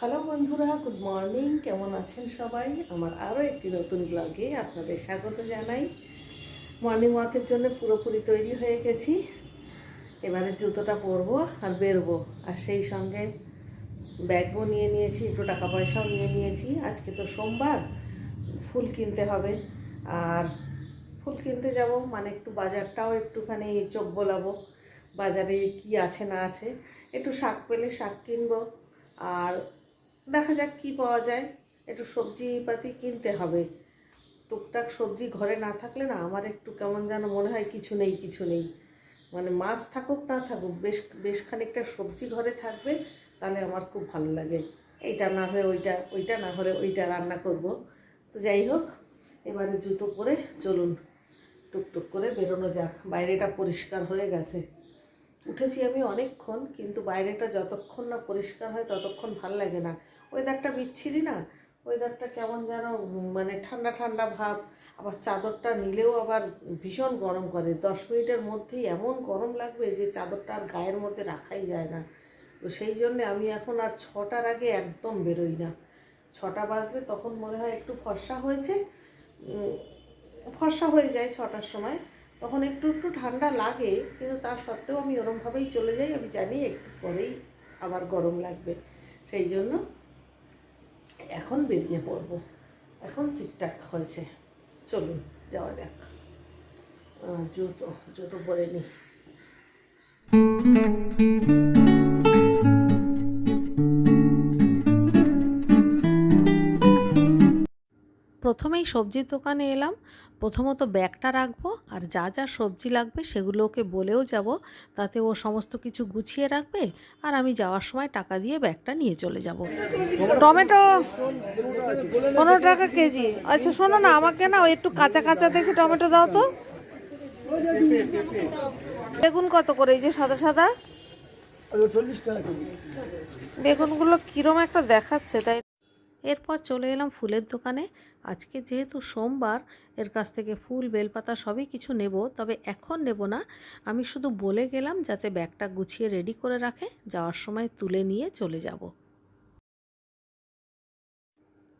Hello বন্ধুরা, good morning. কেমন আছেন সবাই? আমার আরও একটি নতুন ব্লগে আপনাদের স্বাগত জানাই। মর্নিং ওয়াকের জন্য পুরোপুরি তৈরি হয়ে গেছি। এবারে জুতোটা পরবো আর বেরবো। আর সেই সঙ্গে ব্যাগও নিয়ে নিয়েছি, একটু টাকা পয়সাও নিয়ে নিয়েছি। আজকে তো সোমবার, ফুল কিনতে হবে। আর ফুল কিনতে যাব মানে একটু বাজারটাও একটুখানি চোখ বোলাবো, বাজারে কি আছে না আছে। একটু শাক পেলে শাক কিনবো। আর দেখা যাক কি পাওয়া যায়। একটু সবজিপাতি কিনতে হবে। টুকটাক সবজি ঘরে না থাকলে না আমার একটু কেমন যেন মনে হয় কিছু নেই কিছু নেই। মানে মাছ থাকুক, না থাকুক, বেশ বেশ খানিকটা সবজি ঘরে থাকবে, তাহলে আমার খুব ভালো লাগে। এইটা না হলে ওইটা ওইটা না হলে ওইটা রান্না করব। তো যাই হোক, এবারে জুতো পরে চলুন, টুকটুক করে বেরোনো যাক। বাইরেটা পরিষ্কার হয়ে গেছে। উঠেছি আমি অনেকক্ষণ, কিন্তু বাইরেটা যতক্ষণ না পরিষ্কার হয় ততক্ষণ ভালো লাগে না। ওয়েদারটা বিচ্ছিরি না? ওয়েদারটা কেমন যেন মানে ঠান্ডা ঠান্ডা ভাব। আবার চাদরটা নিলেও আবার ভীষণ গরম করে। দশ মিনিটের মধ্যেই এমন গরম লাগবে যে চাদরটা আর গায়ের মধ্যে রাখাই যায় না। তো সেই জন্যে আমি এখন আর ছটার আগে একদম বেরোই না। ছটা বাজলে তখন মনে হয় একটু ফর্সা হয়েছে। ফর্সা হয়ে যায় ছটার সময়। তখন একটু একটু ঠান্ডা লাগে, কিন্তু তা সত্ত্বেও আমি ওরমভাবেই চলে যাই। আমি জানি একটু পরেই আবার গরম লাগবে। সেই জন্য এখন বেরিয়ে পড়ব। এখন ঠিকঠাক হয়েছে। চলুন যাওয়া যাক। জুতো জুতো পরে নিই প্রথমেই সবজির দোকানে এলাম। প্রথমত ব্যাগটা রাখব আর যা যা সবজি লাগবে সেগুলো ওকে বলেও যাব। তাতে ও সমস্ত কিছু গুছিয়ে রাখবে আর আমি যাওয়ার সময় টাকা দিয়ে ব্যাগটা নিয়ে চলে যাব। টমেটো পনেরো টাকা কেজি। আচ্ছা শোনো না আমাকে না ওই একটু কাঁচা কাঁচা দেখে টমেটো দাও তো। বেগুন কত করে? এই যে সাদা সাদা। কেজি। বেগুনগুলো কিরম একটা দেখাচ্ছে তাই এরপর চলে এলাম ফুলের দোকানে। আজকে যেহেতু সোমবার, এর কাছ থেকে ফুল, বেলপাতা সবই কিছু নেব, তবে এখন নেব না। আমি শুধু বলে গেলাম যাতে ব্যাগটা গুছিয়ে রেডি করে রাখে, যাওয়ার সময় তুলে নিয়ে চলে যাব।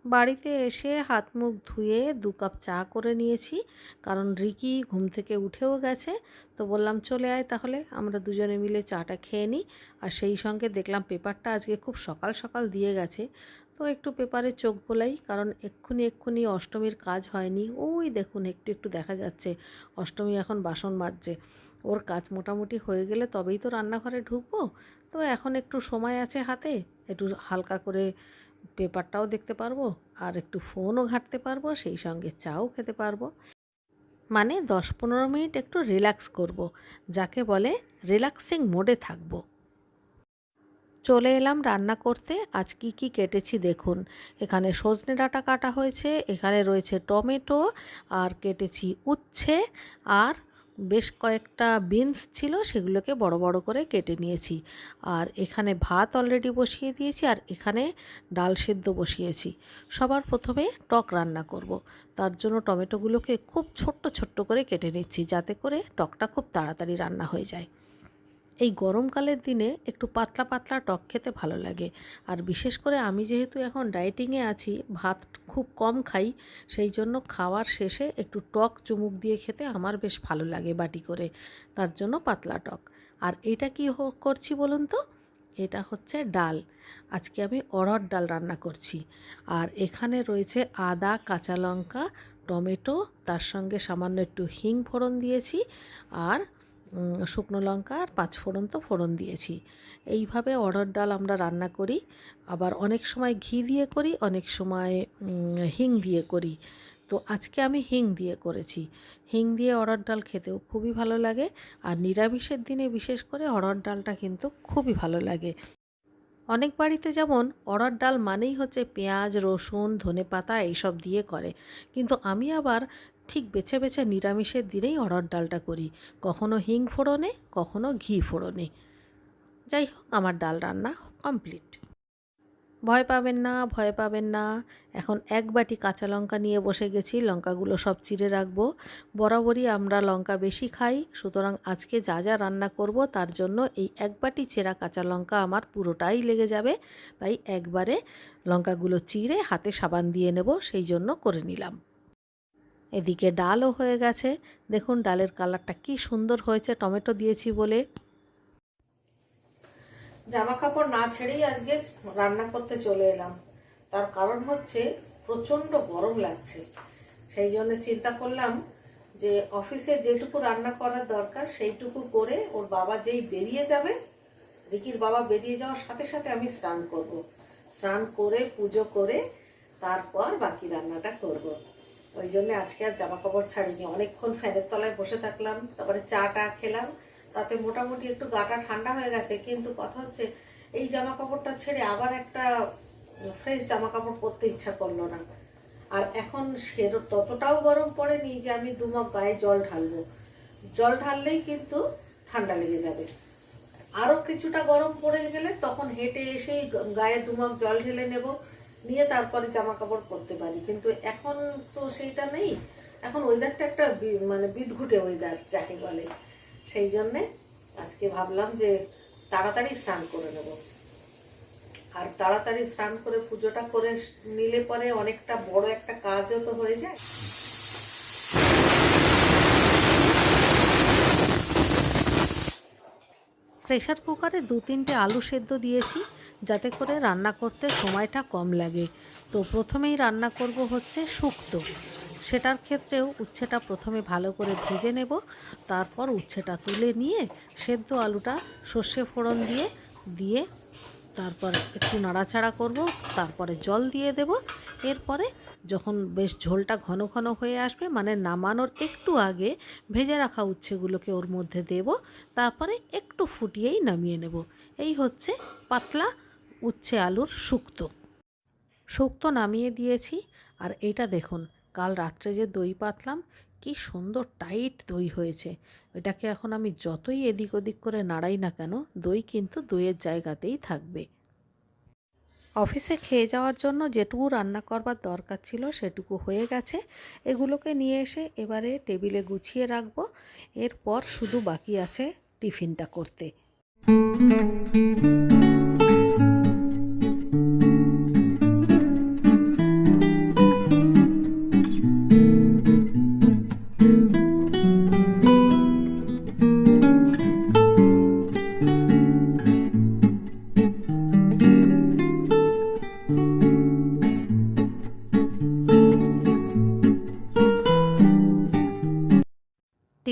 বাড়িতে এসে হাত মুখ ধুয়ে দু কাপ চা করে নিয়েছি, কারণ রিকি ঘুম থেকে উঠেও গেছে। তো বললাম, চলে আয় তাহলে, আমরা দুজনে মিলে চাটা খেয়ে নিই আর সেই সঙ্গে দেখলাম পেপারটা আজকে খুব সকাল সকাল দিয়ে গেছে। তো একটু পেপারে চোখ বোলাই, কারণ এক্ষুনি এক্ষুনি অষ্টমীর কাজ হয়নি। ওই দেখুন, একটু একটু দেখা যাচ্ছে। অষ্টমী এখন বাসন মাজছে। ওর কাজ মোটামুটি হয়ে গেলে তবেই তো রান্নাঘরে ঢুকবো। তো এখন একটু সময় আছে হাতে, একটু হালকা করে পেপারটাও দেখতে পারব, আর একটু ফোনও ঘাঁটতে পারব, সেই সঙ্গে চাও খেতে পারব। মানে দশ পনেরো মিনিট একটু রিল্যাক্স করব। যাকে বলে রিল্যাক্সিং মোডে থাকব। চলে এলাম রান্না করতে। আজ কি কি কেটেছি দেখুন। এখানে সজনে ডাঁটা কাটা হয়েছে, এখানে রয়েছে টমেটো, আর কেটেছি উচ্ছে, আর বেশ কয়েকটা বিনস ছিল, সেগুলোকে বড় বড় করে কেটে নিয়েছি। আর এখানে ভাত অলরেডি বসিয়ে দিয়েছি, আর এখানে ডাল সেদ্ধ বসিয়েছি। সবার প্রথমে টক রান্না করব। তার জন্য টমেটোগুলোকে খুব ছোট্ট ছোট্ট করে কেটে নিচ্ছি, যাতে করে টকটা খুব তাড়াতাড়ি রান্না হয়ে যায়। এই গরমকালের দিনে একটু পাতলা পাতলা টক খেতে ভালো লাগে। আর বিশেষ করে আমি যেহেতু এখন ডায়েটিংয়ে আছি, ভাত খুব কম খাই, সেই জন্য খাওয়ার শেষে একটু টক চুমুক দিয়ে খেতে আমার বেশ ভালো লাগে বাটি করে। তার জন্য পাতলা টক। আর এটা কি করছি বলুন তো? এটা হচ্ছে ডাল। আজকে আমি অড়হর ডাল রান্না করছি। আর এখানে রয়েছে আদা, কাঁচা লঙ্কা, টমেটো, তার সঙ্গে সামান্য একটু হিং ফোড়ন দিয়েছি। আর শুকনো লঙ্কা আর পাঁচ ফোড়ন তো ফোড়ন দিয়েছি। এইভাবে অড়হর ডাল আমরা রান্না করি। আবার অনেক সময় ঘি দিয়ে করি, অনেক সময় হিং দিয়ে করি। তো আজকে আমি হিং দিয়ে করেছি। হিং দিয়ে অড়হর ডাল খেতেও খুবই ভালো লাগে। আর নিরামিষের দিনে বিশেষ করে অড়হর ডালটা কিন্তু খুবই ভালো লাগে। অনেক বাড়িতে যেমন অড়হর ডাল মানেই হচ্ছে পেঁয়াজ, রসুন, ধনেপাতা এইসব দিয়ে করে। কিন্তু আমি আবার ঠিক বেছে বেছে নিরামিষের দিনেই অড়হর ডালটা করি। কখনো হিং ফোড়নে, কখনো ঘি ফোড়নে। যাই হোক, আমার ডাল রান্না কমপ্লিট। ভয় পাবেন না, ভয় পাবেন না। এখন এক বাটি কাঁচা লঙ্কা নিয়ে বসে গেছি। লঙ্কাগুলো সব চিড়ে রাখব। বরাবরই আমরা লঙ্কা বেশি খাই। সুতরাং আজকে যা যা রান্না করব, তার জন্য এই এক বাটি চেরা কাঁচা লঙ্কা আমার পুরোটাই লেগে যাবে। তাই একবারে লঙ্কাগুলো চিড়ে হাতে সাবান দিয়ে নেব, সেই জন্য করে নিলাম। এদিকে ডালও হয়ে গেছে। দেখুন ডালের কালারটা কি সুন্দর হয়েছে। টমেটো দিয়েছি বলে। জামা কাপড় না ছেড়েই আজকে রান্না করতে চলে এলাম। তার কারণ হচ্ছে প্রচণ্ড গরম লাগছে। সেই জন্য চিন্তা করলাম যে অফিসে যেটুকু রান্না করার দরকার সেইটুকু করে ওর বাবা যেই বেরিয়ে যাবে, রিকির বাবা বেরিয়ে যাওয়ার সাথে সাথে আমি স্নান করব। স্নান করে পুজো করে তারপর বাকি রান্নাটা করব। ওই জন্য আজকে আর জামা কাপড় ছাড়িনি। অনেকক্ষণ ফ্যানের তলায় বসে থাকলাম, তারপরে চা টা খেলাম। তাতে মোটামুটি একটু গাটা ঠান্ডা হয়ে গেছে, কিন্তু কথা হচ্ছে এই জামা কাপড়টা ছেড়ে আবার একটা ফ্রেশ জামা কাপড় পরতে ইচ্ছা করল না। আর এখন সে ততটাও গরম পড়েনি যে আমি দুমক গায়ে জল ঢালবো। জল ঢাললেই কিন্তু ঠান্ডা লেগে যাবে। আরও কিছুটা গরম পড়ে গেলে তখন হেঁটে এসেই গায়ে দুমক জল ঢেলে নেব। নিয়ে তারপরে জামা কাপড় পরতে পারি। কিন্তু এখন তো সেইটা নেই। এখন ওয়েদারটা একটা মানে বিদঘুটে ওয়েদার যাকে বলে। সেই জন্যে আজকে ভাবলাম যে তাড়াতাড়ি স্নান করে নেব। আর তাড়াতাড়ি স্নান করে পুজোটা করে নিলে পরে অনেকটা বড় একটা কাজও তো হয়ে যায়। প্রেশার কুকারে দু তিনটে আলু সেদ্ধ দিয়েছি। যাতে করে রান্না করতে সময়টা কম লাগে। তো প্রথমেই রান্না করব হচ্ছে শুক্তো। সেটার ক্ষেত্রেও উচ্ছেটা প্রথমে ভালো করে ভেজে নেব। তারপর উচ্ছেটা তুলে নিয়ে সেদ্ধ আলুটা সর্ষে ফোড়ন দিয়ে দিয়ে তারপর একটু নাড়াচাড়া করব, তারপরে জল দিয়ে দেব। এরপরে যখন বেশ ঝোলটা ঘন ঘন হয়ে আসবে মানে নামানোর একটু আগে ভেজে রাখা উচ্ছেগুলোকে ওর মধ্যে দেব। তারপরে একটু ফুটিয়েই নামিয়ে নেব। এই হচ্ছে পাতলা উচ্ছে আলুর শুক্তো। শুক্তো নামিয়ে দিয়েছি আর এটা দেখুন, কাল রাত্রে যে দই পাতলাম, কি সুন্দর টাইট দই হয়েছে। এটাকে এখন আমি যতই এদিক ওদিক করে নাড়াই না কেন, দই কিন্তু দইয়ের জায়গাতেই থাকবে। অফিসে খেয়ে যাওয়ার জন্য যেটুকু রান্না করবার দরকার ছিল সেটুকু হয়ে গেছে। এগুলোকে নিয়ে এসে এবারে টেবিলে গুছিয়ে রাখব। এরপর শুধু বাকি আছে টিফিনটা করতে।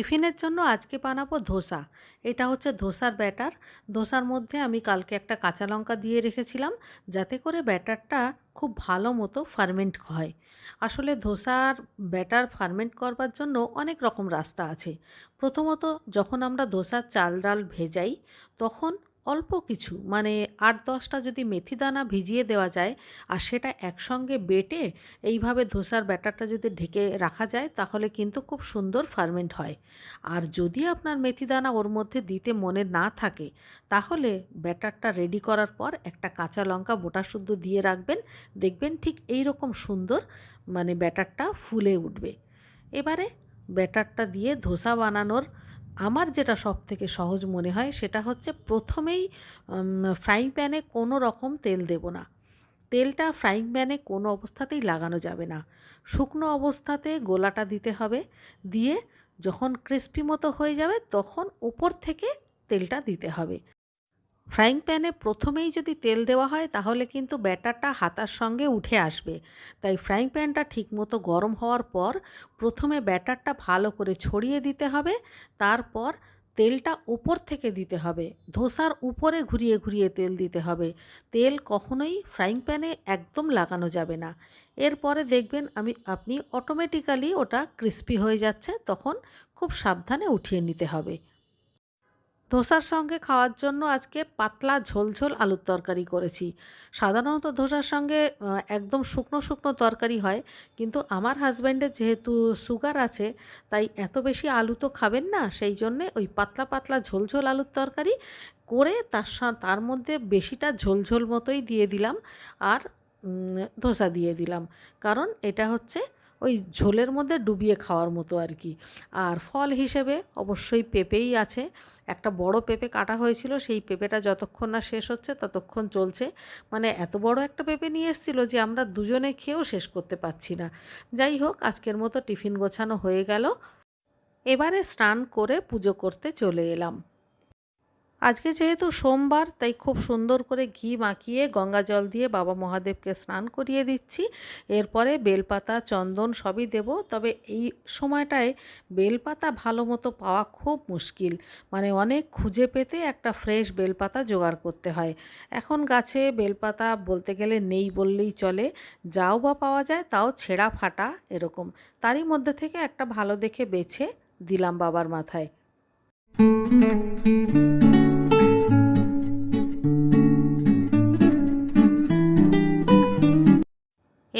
টিফিনের জন্য আজকে বানাবো ধোসা। এটা হচ্ছে ধোসার ব্যাটার। ধোসার মধ্যে আমি কালকে একটা কাঁচা লঙ্কা দিয়ে রেখেছিলাম, যাতে করে ব্যাটারটা খুব ভালো মতো ফার্মেন্ট হয়। আসলে ধোসার ব্যাটার ফার্মেন্ট করবার জন্য অনেক রকম রাস্তা আছে। প্রথমত যখন আমরা ধোসার চাল ডাল ভেজাই, তখন অল্প কিছু মানে আট দশটা যদি মেথি দানা ভিজিয়ে দেওয়া যায় আর সেটা একসঙ্গে বেটে এইভাবে ধোসার ব্যাটারটা যদি ঢেকে রাখা যায় তাহলে কিন্তু খুব সুন্দর ফার্মেন্ট হয়। আর যদি আপনার মেথি দানা ওর মধ্যে দিতে মনে না থাকে, তাহলে ব্যাটারটা রেডি করার পর একটা কাঁচা লঙ্কা বোটা শুদ্ধ দিয়ে রাখবেন, দেখবেন ঠিক এই রকম সুন্দর মানে ব্যাটারটা ফুলে উঠবে। এবারে ব্যাটারটা দিয়ে ধোসা বানানোর আমার যেটা সব থেকে সহজ মনে হয় সেটা হচ্ছে প্রথমেই ফ্রাইং প্যানে কোনো রকম তেল দেব না। তেলটা ফ্রাইং প্যানে কোনো অবস্থাতেই লাগানো যাবে না। শুকনো অবস্থাতে গোলাটা দিতে হবে। দিয়ে যখন ক্রিস্পি মতো হয়ে যাবে তখন উপর থেকে তেলটা দিতে হবে। ফ্রাইং প্যানে প্রথমেই যদি তেল দেওয়া হয়, তাহলে কিন্তু ব্যাটারটা হাতার সঙ্গে উঠে আসবে। তাই ফ্রাইং প্যানটা ঠিকমতো গরম হওয়ার পর প্রথমে ব্যাটারটা ভালো করে ছড়িয়ে দিতে হবে। তারপর তেলটা উপর থেকে দিতে হবে। ধোসার উপরে ঘুরিয়ে ঘুরিয়ে তেল দিতে হবে। তেল কখনোই ফ্রাইং প্যানে একদম লাগানো যাবে না। এরপরে দেখবেন আমি, আপনি অটোমেটিক্যালি ওটা ক্রিস্পি হয়ে যাচ্ছে, তখন খুব সাবধানে উঠিয়ে নিতে হবে। ধোসার সঙ্গে খাওয়ার জন্য আজকে পাতলা ঝোলঝোল আলুর তরকারি করেছি। সাধারণত ধোসার সঙ্গে একদম শুকনো শুকনো তরকারি হয়, কিন্তু আমার হাজব্যান্ডের যেহেতু সুগার আছে, তাই এত বেশি আলু তো খাবেন না, সেই জন্যে ওই পাতলা পাতলা ঝোলঝোল আলুর তরকারি করে তার তার মধ্যে বেশিটা ঝোলঝোল মতোই দিয়ে দিলাম আর ধোসা দিয়ে দিলাম। কারণ এটা হচ্ছে ওই ঝোলের মধ্যে ডুবিয়ে খাওয়ার মতো আর কি। আর ফল হিসেবে অবশ্যই পেঁপেই আছে। একটা বড় পেঁপে কাটা হয়েছিল, সেই পেঁপেটা যতক্ষণ না শেষ হচ্ছে ততক্ষণ চলছে। মানে এত বড় একটা পেঁপে নিয়ে এসেছিল যে আমরা দুজনে খেয়েও শেষ করতে পারছি না। যাই হোক, আজকের মতো টিফিন গোছানো হয়ে গেল। এবারে স্নান করে পুজো করতে চলে এলাম। আজকে যেহেতু সোমবার, তাই খুব সুন্দর করে ঘি মাখিয়ে, গঙ্গা জল দিয়ে বাবা মহাদেবকে স্নান করিয়ে দিচ্ছি। এরপরে বেলপাতা, চন্দন সবই দেব। তবে এই সময়টায় বেলপাতা ভালো মতো পাওয়া খুব মুশকিল। মানে অনেক খুঁজে পেতে একটা ফ্রেশ বেলপাতা জোগাড় করতে হয়। এখন গাছে বেলপাতা বলতে গেলে নেই বললেই চলে। যাও বা পাওয়া যায়, তাও ছেঁড়া ফাটা এরকম। তারই মধ্যে থেকে একটা ভালো দেখে বেছে দিলাম বাবার মাথায়।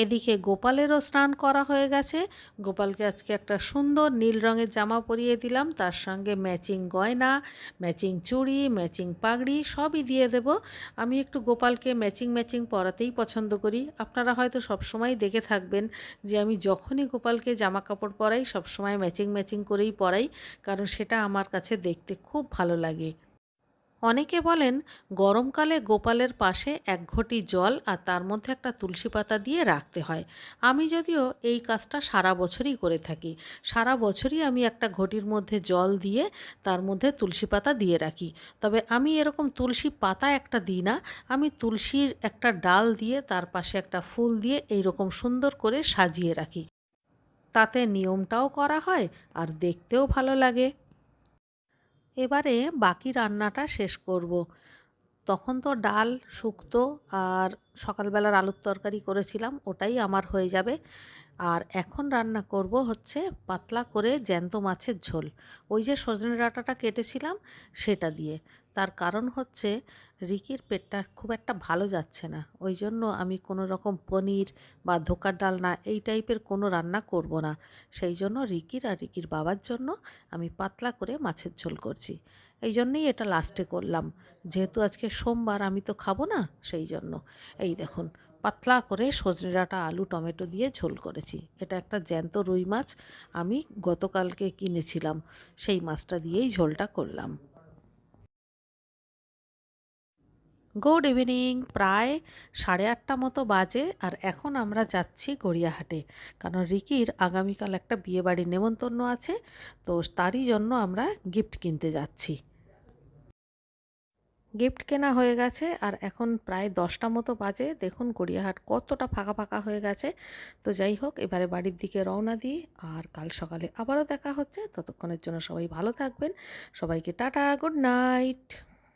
এদিকে গোপালেরও স্নান করা হয়ে গেছে। গোপালকে আজকে একটা সুন্দর নীল রঙের জামা পরিয়ে দিলাম। তার সঙ্গে ম্যাচিং গয়না, ম্যাচিং চুড়ি, ম্যাচিং পাগড়ি সবই দিয়ে দেব। আমি একটু গোপালকে ম্যাচিং ম্যাচিং পরাতেই পছন্দ করি। আপনারা হয়তো সবসময় দেখে থাকবেন যে আমি যখনই গোপালকে জামা কাপড় পরাই সবসময় ম্যাচিং ম্যাচিং করেই পরাই, কারণ সেটা আমার কাছে দেখতে খুব ভালো লাগে। অনেকে বলেন, গরমকালে গোপালের পাশে এক ঘটি জল আর তার মধ্যে একটা তুলসী পাতা দিয়ে রাখতে হয়। আমি যদিও এই কাজটা সারা বছরই করে থাকি। সারা বছরই আমি একটা ঘটির মধ্যে জল দিয়ে তার মধ্যে তুলসী পাতা দিয়ে রাখি। তবে আমি এরকম তুলসী পাতা একটা দিই না। আমি তুলসীর একটা ডাল দিয়ে তার পাশে একটা ফুল দিয়ে এই রকম সুন্দর করে সাজিয়ে রাখি। তাতে নিয়মটাও করা হয় আর দেখতেও ভালো লাগে। এবারে বাকি রান্নাটা শেষ করব। তখন তো ডাল শুক্তো আর সকালবেলার আলুর তরকারি করেছিলাম, ওটাই আমার হয়ে যাবে। আর এখন রান্না করব হচ্ছে পাতলা করে জ্যান্ত মাছের ঝোল। ওই যে সজনে ডাঁটাটা কেটেছিলাম, সেটা দিয়ে। তার কারণ হচ্ছে রিকির পেটটা খুব একটা ভালো যাচ্ছে না। ওই জন্য আমি কোনো রকম পনির বা ধোকার ডালনা এই টাইপের কোনো রান্না করব না। সেই জন্য রিকির আর রিকির বাবার জন্য আমি পাতলা করে মাছের ঝোল করছি। এই জন্যই এটা লাস্টে করলাম। যেহেতু আজকে সোমবার আমি তো খাব না, সেই জন্য। এই দেখুন, পাতলা করে সজনে ডাঁটা, আলু, টমেটো দিয়ে ঝোল করেছি। এটা একটা জ্যান্ত রুই মাছ, আমি গতকালকে কিনেছিলাম। সেই মাছটা দিয়েই ঝোলটা করলাম। গুড ইভিনিং প্রায় সাড়ে আটটা মতো বাজে আর এখন আমরা যাচ্ছি গড়িয়াহাটে। কারণ রিকির আগামীকাল একটা বিয়েবাড়ির নেমন্তন্ন আছে, তো তারই জন্য আমরা গিফট কিনতে যাচ্ছি। গিফট কেনা হয়ে গেছে আর এখন প্রায় দশটা মতো বাজে। দেখুন গড়িয়াহাট কতটা ফাঁকা ফাঁকা হয়ে গেছে। তো যাই হোক, এবারে বাড়ির দিকে রওনা দিই আর কাল সকালে আবারও দেখা হচ্ছে। ততক্ষণের জন্য সবাই ভালো থাকবেন। সবাইকে টাটা গুড নাইট